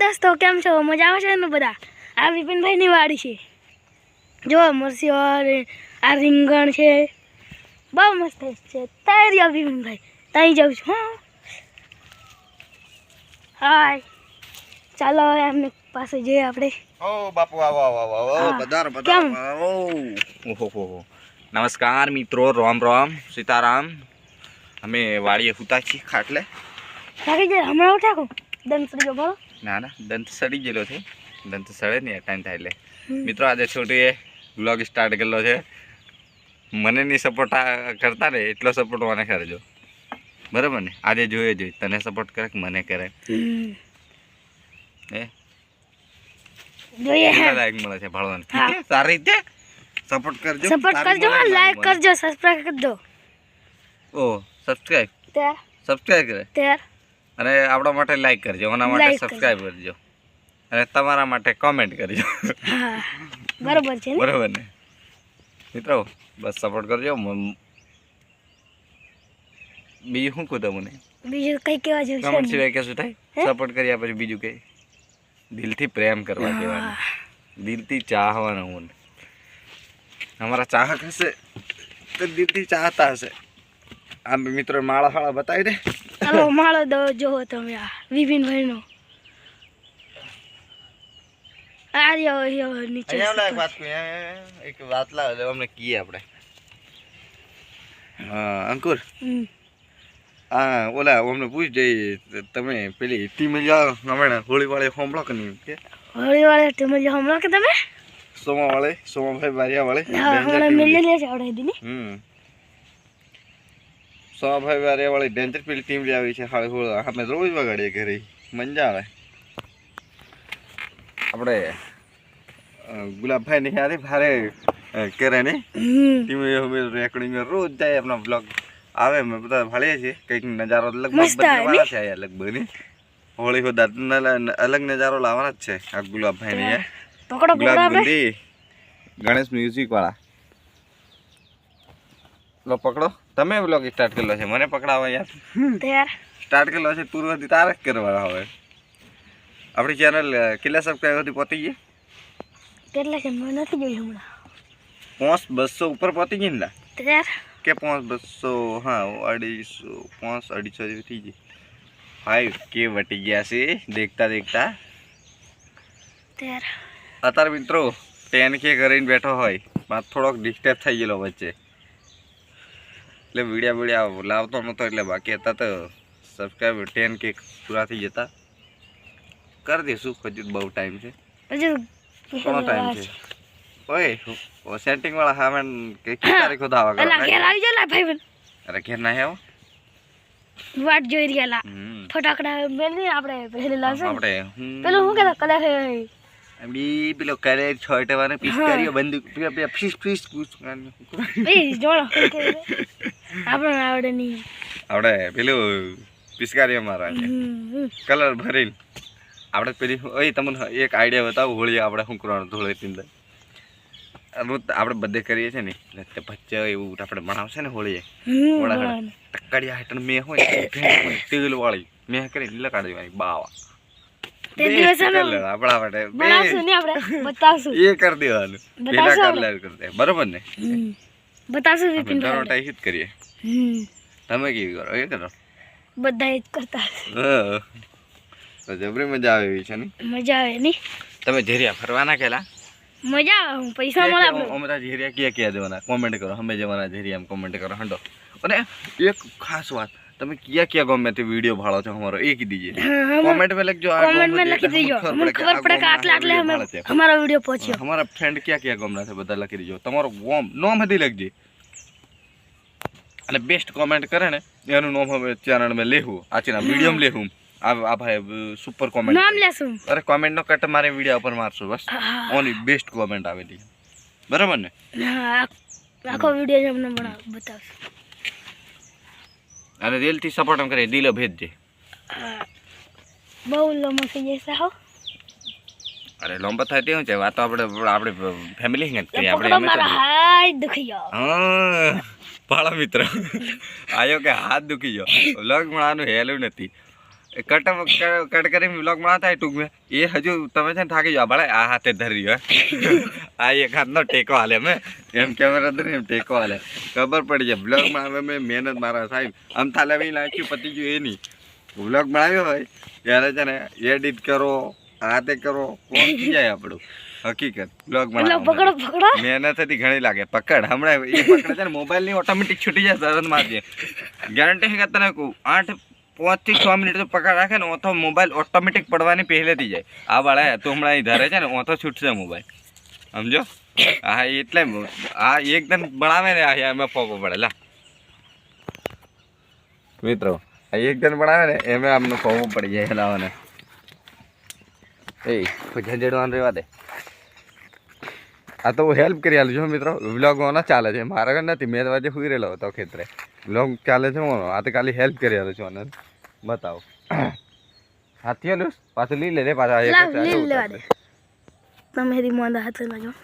દોસ્તો કેમ છો? મજા આવે છે ને બધા? આ વિપિનભાઈની વાડી છે. જો મરસી આ રીંગણ છે. બહુ મસ્ત છે. ત્યાં આ વિપિનભાઈ. ત્યાં જાઉં છું હા. હાય. ચાલો એમને પાસે જઈએ આપણે. ઓ બાપુ આવો આવો આવો. પધારો? પધારો. ઓહો નમસ્કાર મિત્રો. રામ રામ. સીતારામ. અમે વાડીએ સુતા છીએ ખાટલે. હમણાં ઉઠાકો. સડી ગયો બોલો. ના ના દંત સડી ગયેલો છે. દંત સડે નહીં ટાઈમ થાય એટલે. મિત્રો આજે છોટીએ બ્લોગ સ્ટાર્ટ કરેલો છે. મને નહીં સપોર્ટ કરતા ને એટલો સપોર્ટ મને કરજો. બરાબર ને? આજે જોઈએ જોઈએ. તને સપોર્ટ કરે મને કરે. એ જોઈએ. લાયક મળે છે ભાળવાનું સારી રીતે? સપોર્ટ કરજો. સપોર્ટ કરજો લાઈક કરજો સબસ્ક્રાઈબ કરજો ઓ સબસ્ક્રાઇબ સબસ્ક્રાઇબ કરે? ત્યાર અને આપણા માટે લાઈક કરજો એના માટે Like કરજો. સબસ્ક્રાઇબ કરજો. અને તમારા માટે કોમેન્ટ કરજો. બરોબર છે બરોબર ને? મિત્રો બસ સપોર્ટ કરજો. બીજું શું કહું તમને? બીજું કઈ કહેવા જેવું કોમેન્ટ સિવાય કશું? થાય? સપોર્ટ કર્યા પછી બીજું કઈ? દિલથી પ્રેમ કરવા દેવાનું દિલથી ચાહવાનું હું અમારા ચાહક હશે તો દિલથી ચાહતા હશે. આ મિત્રો માળા ફાળા બતાવી દે. ચાલો માળો દો જોવો તમે આ વિપિનભાઈનો આ રહ્યો રહ્યો નીચે એક વાત એક વાત લાવે અમને કહીએ આપણે. હા અંકુર? હા ઓલા અમને પૂછ જઈ તમે પેલી ટીમ જાઓ હમણાં હોળી વાળે હોમલો કે નહીં કે? હોળી વાળે તમે જો હમણાં કે તમે? સોમા ભાઈ સોમાભાઈ બારિયા વાળે હા હમણાં મિલી લે છે આવડે દીની હમ. બારિયા વાળી ડેન્જર પેલી ટીમ જે આવી છે હાળી હોળ અમે રોજ વગાડીએ ઘરે. મજા આવે. આપણે ગુલાબભાઈ ની હારે ભારે કરે ને? હમ. ટીમ અમે રેકોર્ડિંગ રોજ જાય આપણા બ્લોગ આવે અમે બધા ભાળીએ છીએ. કંઈક નજારો લગભગ બદલવાના છે અહીંયા લગભગ ને હોળી હો દાદા અલગ નજારો લાવવાના જ છે આ ગુલાબભાઈ ને ગુલાબ ગણેશ મ્યુઝિક વાળા. લો પકડો. તમે બ્લોગ સ્ટાર્ટ કરેલો છે? મને પકડાવો યાર. સ્ટાર્ટ કરેલો છે પૂર્વથી તારે કરવાના હવે આપણી ચેનલ કેટલા સબસ્ક્રાઈબર હતી પહોંચી ગઈ કેટલા છે? મને નથી જોયું હમણાં. પાંચ બસો ઉપર પહોંચી ગઈ ને? કે પાંચ બસો? હા અઢીસો પાંચ અઢીસો જેવી થઈ ગઈ. ફાઈવ કે વટી ગયા છે દેખતા દેખતા. અત્યારે મિત્રો ટેન કે કરીને બેઠો હોય. પણ થોડોક ડિસ્ટર્બ થઈ ગયેલો વચ્ચે. એટલે વિડિયા વિડિયા લાવતો નહોતો એટલે બાકી હતા તો સબસ્ક્રાઈબર ટેન કે પૂરા થઈ જતા કરી દઈશું હજુ બહુ ટાઈમ છે ઘણો ટાઈમ છે ઓય સેટિંગ વાળા હા કે કઈ તારીખો દાવા કરો અલા ઘેર આવી જાય ભાઈ અરે ઘેર ના આવો વાટ જોઈ રહ્યા ફટાકડા મેલી આપણે પહેલે લાવશે આપણે પેલું શું કહેતા કલર બી પેલો કરે છોટે વાળા પિસ્કારીઓ બંદૂક જોડો આપણને આવડે નહીં. આપણે પેલું પિસ્કારીઓ મારવાની. કલર ભરીને. આપણે પેલી ઓય તમને એક આઈડિયા બતાવું હોળી આપણે શું કરવાનું ધૂળેટી અંદર? રોજ આપણે બધે કરીએ છીએ ને. એટલે ભચ્ચે એવું આપણે બનાવશે ને હોળીએ. ટકડિયા હેઠળ મેં હોય તેલ વાળી. મેં કરી લગાડી દેવાની બાવા. બરોબર ને. બતાવશું વિપિન દરરોજ હિત કરીએ. તમે કેવી કરો? એ કરો બધા જ કરતા. તો જબરી મજા આવે એવી છે ને? મજા આવે નહીં તમે ઝેરિયા ફરવાના કેલા મજા આવે હું પૈસા મળે આપણે અમે તો ઝેરિયા ક્યાં ક્યાં જવાના કોમેન્ટ કરો અમે જવાના ઝેરિયા કોમેન્ટ કરો હંડો. અને એક ખાસ વાત તમે ક્યાં ક્યાં ગમે તે વીડિયો ભાળો છો અમારો? એ કીધી દીજે. હા, હા, કોમેન્ટ में લખજો આ કોમેન્ટ ગામમાં માં લખી જે દેજો. ખબર મને ખબર પડે કે આ આટલા આટલે ગામના અમે video ભાળે છે. અમારો વીડિયો પહોંચ્યો. અમારા ફ્રેન્ડ ક્યાં ક્યાં ગામના છે બધા લખી દેજો. તમારો ગોમ નોમ હતી લખજે. અને બેસ્ટ કોમેન્ટ કરે ને એનું નામ હવે ચેનલમાં લેવું આચીના વીડિયો માં લેવું આ આ ભાઈ સુપર કોમેન્ટ નામ લેશું. અરે કોમેન્ટ નો કટ મારે વીડિયો ઉપર મારશું બસ. હા, ઓનલી બેસ્ટ કોમેન્ટ આવેલી બરાબર ને? હા, આખો વીડિયો તમને બનાવ બતાવશું. અને દિલથી સપોર્ટ કરે દિલો ભેજજે. હા. બહુ લાંબો થઈ જશે હો. અરે લાંબો થાય તેવું છે. વાત તો આપણે આપણે ફેમિલી ને કરીએ આપણે મારા. હાથ દુખી ગયો. હા ભાળા મિત્ર. આયો કે હાથ દુખી ગયો. લગ મળવાનું હેલું નથી. કટ કટ કરી વ્લોગ બનાવતા ટૂંક મેં. એ હજુ તમે છે ને થાકી જાઓ ભલે આ હાથે ધરી હોય. આ એક હાથનો ટેકો હાલે મેં એમ કેમેરા ધરી એમ ટેકો હાલે. ખબર પડી જાય બ્લોગ બનાવે મેં મહેનત મારા સાહેબ આમ થાલે બી નાખ્યું પતી ગયું એ નહીં વ્લોગ બનાવ્યો હોય ત્યારે છે ને એડિટ કરો હાથે કરો કોણ જાય આપણું. હકીકત. બ્લોગ પકડો પકડો. મહેનત હતી ઘણી લાગે. પકડ હમણાં એ પકડે છે ને મોબાઈલની ઓટોમેટિક છૂટી જાય તરત મારજે. ગેરંટી છે તને કહું આઠ પાંચથી છ મિનિટ તો પકડ રાખે ને, ઓથો મોબાઈલ ઓટોમેટિક પડવાની પહેલેથી જાય. આ વાળા તો હમણાં અહીં ધરે છે ને, ઓથો છૂટશે મોબાઈલ સમજો? હા એટલે આ એકદમ બનાવે ને, આ એમાં પોપો પડે, લા. મિત્રો, આ એકદમ બનાવે ને, એમાં આમનો પોપો પડી જાય હલાવાને એ ઝંઝેડવાનું રહેવા દે. આ તો હું હેલ્પ કરી આલું છું, મિત્રો. વ્લોગ ઓના ચાલે છે. મારા નથી, મેં તો આજે સુઈ રહેલો હતો ખેતરે. વ્લોગ ચાલે છે હું આ તો ખાલી હેલ્પ કરી આલું છું અને બતાવો. હાથી નું પાછું લઈ લે પાછા લાવ, દે. તમે હરી મોંદા હાથે લાગ્યો.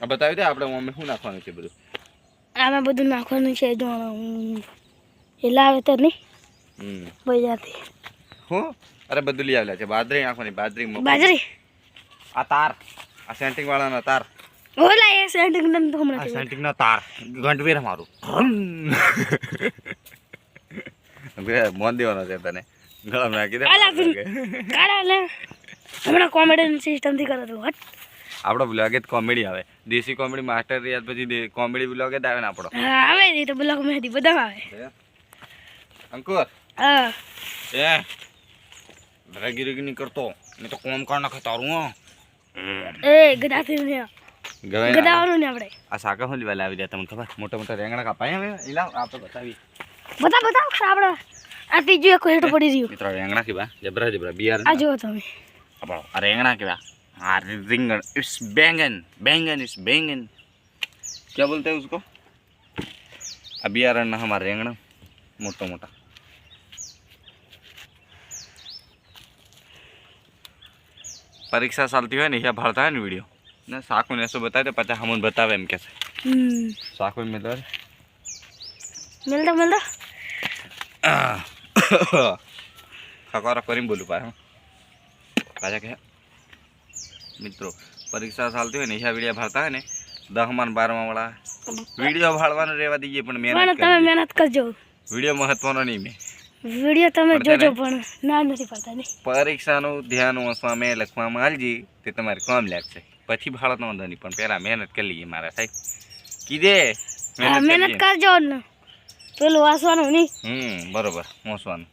આ બતાવી દે આપણે મમ્મી શું નાખવાનું છે બધું. આમાં બધું નાખવાનું છે જો એ લાવે તો નહીં. હમ. બજારથી. હું? અરે બધું લઈ આવેલા છે બાજરી નાખવાની બાજરી બાજરી? આ તાર. આ સેન્ટિંગ વાળાનો તાર. ઓલા એ સેન્ટિંગ તો હમણાં સેન્ટિંગ નો તાર. ગંટવીર મારું મોન દેવાનો છે તને. ગળામાં નાખી દે હમણાં કોમેડી સિસ્ટમથી કરો તું હટ. આપણો બ્લોગ જ કોમેડી આવે. દેશી કોમેડી માસ્ટર રિયાઝ પછી કોમેડી બ્લોગ જ આવે ને આપણો. આવે છે તો બ્લોક મેથી બધા આવે. અંકુર. હા. એ રગી રગી નહીં કરતો નહીં તો કોમ કર નાખે તારું એ ગદાથી ને. ગવાય ગદાવાનું ને આપણે. આ સાકા હું લેવા લાવી દે તમને ખબર? મોટા મોટા રેંગણા કાપાય હવે. લાવ આપણે બતાવી. બતા બતા આપણે આ ત્રીજું એક હેઠ પડી રહ્યું મિત્રો રેંગણા કેવા જબરા જબરા બિયાર આ જુઓ તમે આપણો આ રેંગણા કેવા આ રીંગણ ઇટ્સ બેંગન બેંગન ઇટ્સ બેંગન क्या बोलते हैं उसको આ બિયારણના હમારા રેંગણા મોટા મોટા પરીક્ષા ચાલતી હોય ને અહીંયા ભરતા હોય ને વિડીયો ને સાકુ ને શું બતાવે તો પછી હમું બતાવે એમ કે છે હમ સાકુ મિત્ર મિલતા મિલતા ખકોરા કરીને બોલું પાછું પાછા કે મિત્રો પરીક્ષા ચાલતી હોય ને અહીંયા વીડિયો ભરતા હોય ને દસમાં ને બારમા વાળા વીડિયો ભાળવાનું રહેવા દઈએ પણ પણ મહેનત તમે કરીએ. મહેનત કરજો વીડિયો મહત્વનો નહીં મેં વીડિયો તમે પડશે જોજો ને? પણ ના નથી પડતા નહીં પરીક્ષાનું ધ્યાન વાંચવામાં લખવામાં આલજી તે તમારે કામ લાગશે પછી ભાળતનો વાંધો નહીં પણ પહેલાં મહેનત કરી લઈએ મારા સાહેબ કીધે હા મહેનત મહેનત કરીએ. કરજો ને પેલું વાંચવાનું નહીં? હમ બરોબર મોસવાનું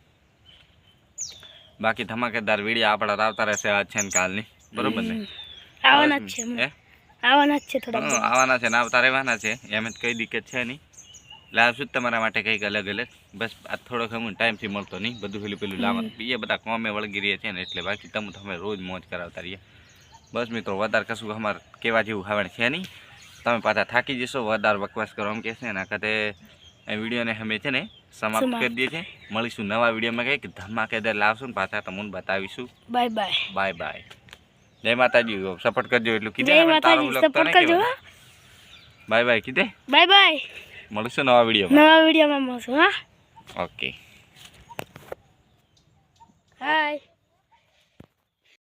બાકી ધમાકેદાર વીડિયો આપણા આવતા રહેશે આજ છે ને કાલની. બરોબર ને? આવવાના જ છે હે? હમણાં. આવવાના જ છે થોડા હં, આવવાના છે ને આવતા રહેવાના છે. એમ જ કઈ દિક્કત છે નહીં. લાવશું જ તમારા માટે કંઈક અલગ અલગ. બસ આ થોડોક અમુક ટાઈમથી મળતો નહીં. બધું પેલું પેલું લાવવાનું. એ બધા કોમે વળગી રહ્યા છે ને એટલે બાકી તમે તમે રોજ મોજ કરાવતા રહીએ. બસ મિત્રો વધારે કશું અમારે કહેવા જેવું ખાવાનું છે નહીં. તમે પાછા થાકી જશો વધારે બકવાસ કરો એમ કે છે એના ખાતે એ વિડીયોને અમે છે ને સમાપ્ત. કરી દઈએ છીએ. મળીશું નવા વિડીયોમાં કંઈક ધમાકેદાર લાવશું ને પાછા તમને બતાવીશું. Bye bye. Bye bye. જય માતાજી. સપોર્ટ કરજો એટલું કીધે. Bye bye કીધે. Bye bye. મળીશું નવા વિડીયોમાં. નવા વિડીયોમાં મળશું હા. ઓકે. હાય